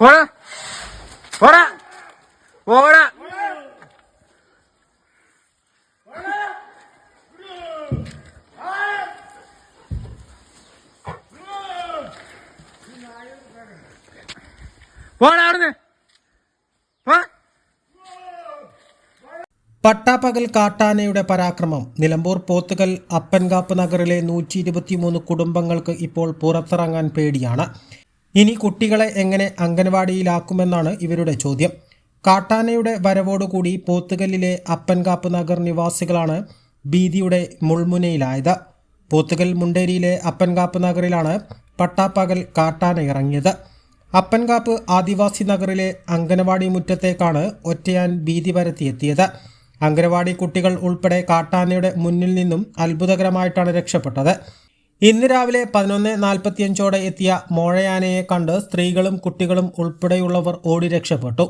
പോടാ പോടാ പോടാ പോടാ പട്ടാപ്പകൽ കാട്ടാനയുടെ പരാക്രമം. നിലമ്പൂർ പോത്തുകൽ അപ്പൻകാപ്പ് നഗറിലെ നൂറ്റി ഇരുപത്തിമൂന്ന് കുടുംബങ്ങൾക്ക് ഇപ്പോൾ പുറത്തിറങ്ങാൻ പേടിയാണ്. ഇനി കുട്ടികളെ എങ്ങനെ അംഗൻവാടിയിലാക്കുമെന്നാണ് ഇവരുടെ ചോദ്യം. കാട്ടാനയുടെ വരവോടുകൂടി പോത്തുകല്ലിലെ അപ്പൻകാപ്പ് നഗർ നിവാസികളാണ് ഭീതിയുടെ മുൾമുനയിലായത്. പോത്തുകൽ മുണ്ടേരിയിലെ അപ്പൻകാപ്പ് നഗറിലാണ് പട്ടാപ്പകൽ കാട്ടാന ഇറങ്ങിയത്. അപ്പൻകാപ്പ് ആദിവാസി നഗറിലെ അംഗനവാടി മുറ്റത്തേക്കാണ് ഒറ്റയാൻ ഭീതി പരത്തിയെത്തിയത്. അംഗനവാടി കുട്ടികൾ ഉൾപ്പെടെ കാട്ടാനയുടെ മുന്നിൽ നിന്നും അത്ഭുതകരമായിട്ടാണ് രക്ഷപ്പെട്ടത്. ഇന്ന് രാവിലെ പതിനൊന്ന് നാൽപ്പത്തിയഞ്ചോടെ എത്തിയ മോഴയാനയെ കണ്ട് സ്ത്രീകളും കുട്ടികളും ഉൾപ്പെടെയുള്ളവർ ഓടി രക്ഷപ്പെട്ടു.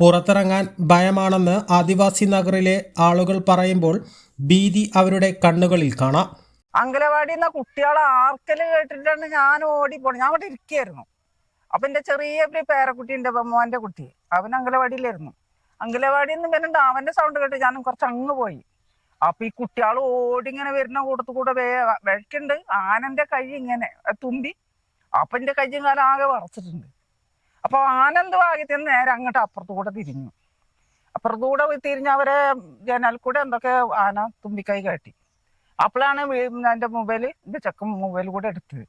പുറത്തിറങ്ങാൻ ഭയമാണെന്ന് ആദിവാസി നഗറിലെ ആളുകൾ പറയുമ്പോൾ ഭീതി അവരുടെ കണ്ണുകളിൽ കാണാം. അങ്കലവാടി എന്ന കുട്ടികളെ ആർക്കൽ കേട്ടിട്ടാണ് ഞാൻ ഓടിപ്പോണത് ഞാൻ അവിടെ ഇരിക്കുകയായിരുന്നു അപ്പൊ എന്റെ ചെറിയ ഒരു പേരക്കുട്ടി ഉണ്ട് മോന്റെ കുട്ടി. അവൻ അങ്കലവാടിയിലായിരുന്നു. അങ്കലവാടിയിൽ നിന്ന് വരുന്നുണ്ട് അവന്റെ സൗണ്ട് കേട്ട് ഞാൻ കുറച്ച് അങ്ങ് പോയി. അപ്പൊ ഈ കുട്ടികൾ ഓടിങ്ങനെ വരുന്ന കൂട്ടത്തു കൂടെ വേ വഴക്കുണ്ട്. ആനന്റെ കൈ ഇങ്ങനെ തുമ്പി അപ്പൊ എന്റെ കയ്യും കാലം ആകെ വറച്ചിട്ടുണ്ട്. അപ്പൊ ആനന്ദ ഭാഗ്യത്തിൽ നേരെ അങ്ങോട്ട് അപ്പുറത്തു കൂടെ തിരിഞ്ഞു. അപ്പുറത്തു കൂടെ തിരിഞ്ഞ് അവരെ ജനൽ കൂടെ എന്തൊക്കെ ആന തുമ്പിക്കൈ കാട്ടി. അപ്പോഴാണ് എന്റെ മൊബൈൽ എന്റെ ചെക്കൻ മൊബൈൽ കൂടെ എടുത്തത്.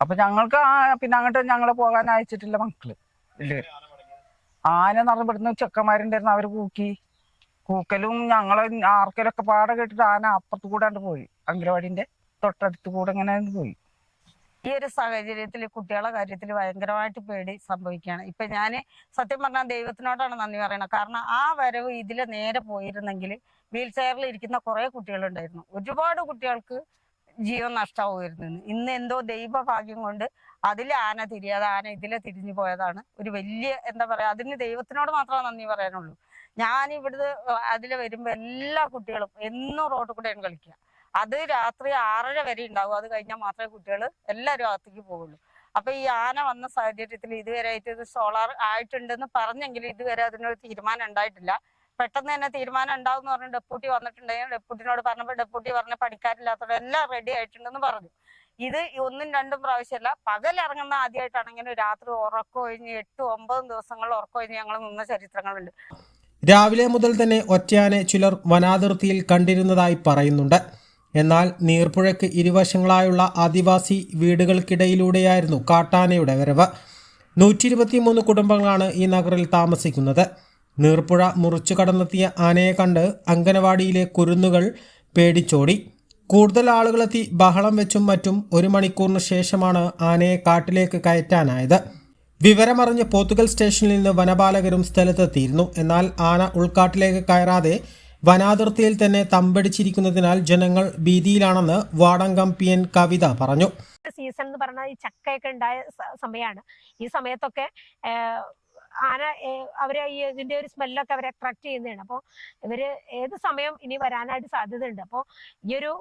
അപ്പൊ ഞങ്ങൾക്ക് ആ- പിന്നെ അങ്ങോട്ട് ഞങ്ങളെ പോകാൻ അയച്ചിട്ടില്ല മക്കൾ. ഇല്ലേ? ആന പെടുന്ന ചെക്കന്മാരുണ്ടായിരുന്നു അവർ കൂക്കി. കൂക്കലും ഞങ്ങളെ ആർക്കലൊക്കെ പാടെ കേട്ടിട്ട് ആന അപ്പുറത്ത് കൂടാണ്ട് പോയി. അങ്കനവാടിന്റെ തൊട്ടടുത്ത് കൂടെ ഇങ്ങനെ പോയി. ഈ ഒരു സാഹചര്യത്തിൽ കുട്ടികളെ കാര്യത്തിൽ ഭയങ്കരമായിട്ട് പേടി സംഭവിക്കുകയാണ് ഇപ്പൊ ഞാൻ സത്യം പറഞ്ഞാൽ ദൈവത്തിനോടാണ് നന്ദി പറയുന്നത് കാരണം ആ വരവ് ഇതിൽ നേരെ പോയിരുന്നെങ്കിൽ വീൽ ചെയറിൽ ഇരിക്കുന്ന കുറെ കുട്ടികളുണ്ടായിരുന്നു. ഒരുപാട് കുട്ടികൾക്ക് ജീവൻ നഷ്ടമാവുമായിരുന്നു ഇന്ന് എന്തോ ദൈവഭാഗ്യം കൊണ്ട് അതിൽ ആന തിരിയാതെ ആന ഇതിലെ തിരിഞ്ഞു പോയതാണ്. ഒരു വലിയ എന്താ പറയാ അതിന് ദൈവത്തിനോട് മാത്രമേ നന്ദി പറയാനുള്ളൂ. ഞാൻ ഇവിടുന്ന് അതിലെ വരുമ്പോ എല്ലാ കുട്ടികളും എന്നും റോഡിൽ കൂടെയാണ് കളിക്കുക. അത് രാത്രി ആറര വരെ ഉണ്ടാവും. അത് കഴിഞ്ഞാൽ മാത്രമേ കുട്ടികൾ എല്ലാവരും അകത്തേക്ക് പോകുള്ളൂ അപ്പൊ ഈ ആന വന്ന സാഹചര്യത്തിൽ ഇതുവരെ ആയിട്ട് സോളാർ ആയിട്ടുണ്ടെന്ന് പറഞ്ഞെങ്കിലും ഇതുവരെ അതിനൊരു തീരുമാനം ഉണ്ടായിട്ടില്ല. പെട്ടെന്ന് തന്നെ തീരുമാനം ഉണ്ടാവും എന്ന് പറഞ്ഞ് ഡെപ്യൂട്ടി വന്നിട്ടുണ്ടെങ്കിൽ ഡെപ്യൂട്ടിനോട് പറഞ്ഞപ്പോൾ ഡെപ്യൂട്ടി പറഞ്ഞ പണിക്കാരില്ലാത്തവർ എല്ലാം റെഡി ആയിട്ടുണ്ടെന്ന് പറഞ്ഞു. ഇത് ഒന്നും രണ്ടും പ്രാവശ്യമല്ല. പകൽ ഇറങ്ങുന്ന ആദ്യമായിട്ടാണെങ്കിലും രാത്രി ഉറക്കം ഒഴിഞ്ഞ് എട്ടും ഒമ്പതും ദിവസങ്ങൾ ഉറക്കം ഒഴിഞ്ഞ് ഞങ്ങൾ നിന്ന ചരിത്രങ്ങളുണ്ട്. രാവിലെ മുതൽ തന്നെ ഒറ്റയാനെ ചിലർ വനാതിർത്തിയിൽ കണ്ടിരുന്നതായി പറയുന്നുണ്ട്. എന്നാൽ നീർപ്പുഴയ്ക്ക് ഇരുവശങ്ങളായുള്ള ആദിവാസി വീടുകൾക്കിടയിലൂടെയായിരുന്നു കാട്ടാനയുടെ വരവ്. നൂറ്റി ഇരുപത്തിമൂന്ന് കുടുംബങ്ങളാണ് ഈ നഗറിൽ താമസിക്കുന്നത്. നീർപ്പുഴ മുറിച്ചു കടന്നെത്തിയ ആനയെ കണ്ട് അങ്കനവാടിയിലെ കുരുന്നുകൾ പേടിച്ചോടി. കൂടുതൽ ആളുകളെത്തി ബഹളം വെച്ചും മറ്റും ഒരു മണിക്കൂറിന് ശേഷമാണ് ആനയെ കാട്ടിലേക്ക് കയറ്റാനായത്. വിവരമറിഞ്ഞ് പോത്തുകൽ സ്റ്റേഷനിൽ നിന്ന് വനപാലകരും സ്ഥലത്തെത്തിയിരുന്നു. എന്നാൽ ആന ഉൾക്കാട്ടിലേക്ക് കയറാതെ വനാതിർത്തിയിൽ തന്നെ തമ്പടിച്ചിരിക്കുന്നതിനാൽ ജനങ്ങൾ ഭീതിയിലാണെന്ന് വാടങ്കം പി എൻ കവിത പറഞ്ഞു. സീസൺ എന്ന് പറഞ്ഞാൽ ഈ ചക്കയൊക്കെ ഉണ്ടായ സമയമാണ് ഈ സമയത്തൊക്കെ ആന അവരെ ഈ ഇതിന്റെ ഒരു സ്മെല്ലൊക്കെ അവരെ അട്രാക്ട് ചെയ്യുന്നതാണ്. അപ്പോൾ ഇവർ ഏത് സമയം ഇനി വരാനായിട്ട് സാധ്യതയുണ്ട്? അപ്പോൾ ഈ ഒരു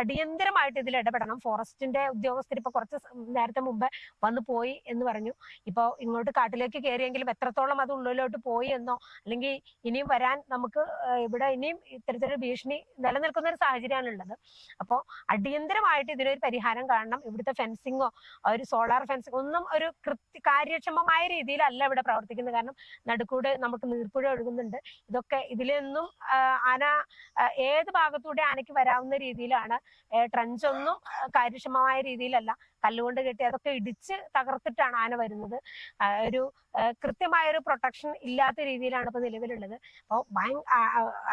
അടിയന്തരമായിട്ട് ഇതിൽ ഇടപെടണം. ഫോറസ്റ്റിന്റെ ഉദ്യോഗസ്ഥർ ഇപ്പൊ കുറച്ച് നേരത്തെ മുമ്പ് വന്ന് പോയി എന്ന് പറഞ്ഞു. ഇപ്പോൾ ഇങ്ങോട്ട് കാട്ടിലേക്ക് കയറിയെങ്കിലും എത്രത്തോളം അത് ഉള്ളിലോട്ട് പോയി എന്നോ അല്ലെങ്കിൽ ഇനിയും വരാൻ നമുക്ക് ഇവിടെ ഇനിയും ഇത്തരത്തിലൊരു ഭീഷണി നിലനിൽക്കുന്ന ഒരു സാഹചര്യമാണ് ഉള്ളത്. അപ്പോൾ അടിയന്തരമായിട്ട് ഇതിനൊരു പരിഹാരം കാണണം. ഇവിടുത്തെ ഫെൻസിങ്ങോ ഒരു സോളാർ ഫെൻസിങ് ഒന്നും ഒരു കൃത്യ കാര്യക്ഷമമായ രീതിയിലല്ല ഇവിടെ പ്രവർത്തിക്കുന്നത് പ്രവർത്തിക്കുന്നത്. കാരണം നടുക്കൂടെ നമുക്ക് നീർപ്പുഴ ഒഴുകുന്നുണ്ട്. ഇതൊക്കെ ഇതിലൊന്നും ആന ഏത് ഭാഗത്തൂടെ ആനയ്ക്ക് വരാവുന്ന രീതിയിലാണ് ട്രഞ്ച് ഒന്നും കാര്യക്ഷമമായ രീതിയിലല്ല. കല്ലുകൊണ്ട് കെട്ടി അതൊക്കെ ഇടിച്ച് തകർത്തിട്ടാണ് ആന വരുന്നത്. ഒരു കൃത്യമായ ഒരു പ്രൊട്ടക്ഷൻ ഇല്ലാത്ത രീതിയിലാണ് ഇപ്പൊ നിലവിലുള്ളത്. അപ്പോൾ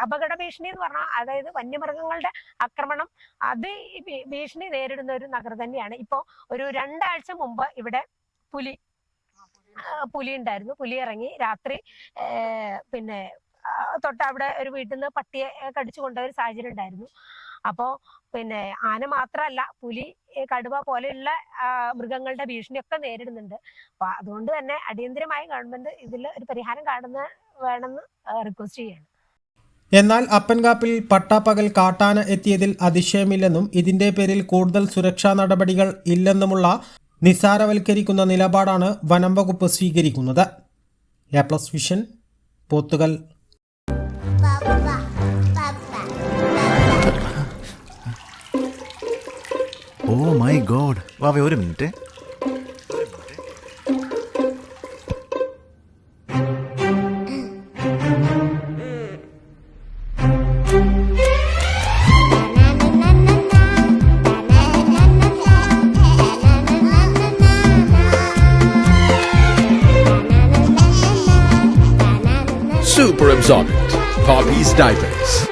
അപകട ഭീഷണി എന്ന് പറഞ്ഞാൽ അതായത് വന്യമൃഗങ്ങളുടെ ആക്രമണം അത് ഭീഷണി നേരിടുന്ന ഒരു നഗരം തന്നെയാണ്. ഇപ്പോ ഒരു രണ്ടാഴ്ച മുമ്പ് ഇവിടെ പുലി പുലി ഉണ്ടായിരുന്നു പുലി ഇറങ്ങി രാത്രി പിന്നെ തൊട്ടവിടെ ഒരു വീട്ടിൽ നിന്ന് പട്ടിയെ കടിച്ചു കൊണ്ട ഒരു സാഹചര്യം ഉണ്ടായിരുന്നു. അപ്പോ പിന്നെ ആന മാത്രമല്ല പുലി കടുവ പോലെയുള്ള മൃഗങ്ങളുടെ ഭീഷണിയൊക്കെ നേരിടുന്നുണ്ട്. അപ്പൊ അതുകൊണ്ട് തന്നെ അടിയന്തരമായി ഗവൺമെന്റ് ഇതിൽ ഒരു പരിഹാരം കാണുന്ന വേണമെന്ന് റിക്വസ്റ്റ് ചെയ്യാണ് എന്നാൽ അപ്പൻകാപ്പിൽ പട്ടാപ്പകൽ കാട്ടാന എത്തിയതിൽ അതിശയമില്ലെന്നും ഇതിന്റെ പേരിൽ കൂടുതൽ സുരക്ഷാ നടപടികൾ ഇല്ലെന്നുമുള്ള നിസാരവൽക്കരിക്കുന്ന നിലപാടാണ് വനം വകുപ്പ് സ്വീകരിക്കുന്നത്. A plus vision Pothukal. Oh my God വാവേ ഒരു മിനിറ്റ്. Exotic, Poppy's Diapers.